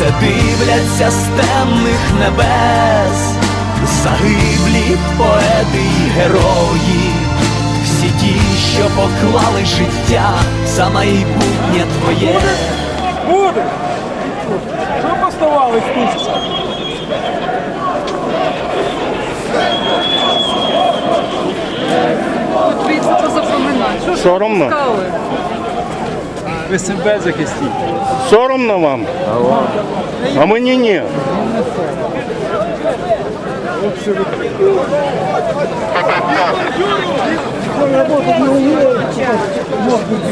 Це дивляться з темних небес, загиблі поети й герої всі ті, що поклали життя за майбутнє твоє. Буде! Що поставались тут? Соромно? Ви себе захистіть. Соромно вам? А мені ні.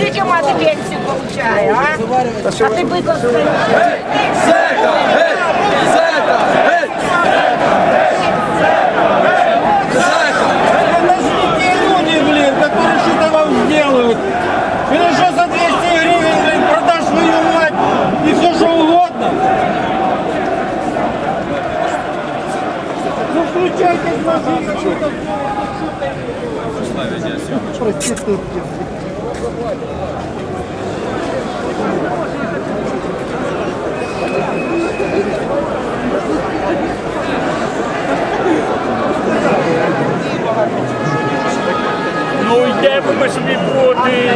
Скільки мати пенсію получає, а? А ти биком Включайтесь в машину, что-то. Проститутки. Ну йдемо ми собі проти.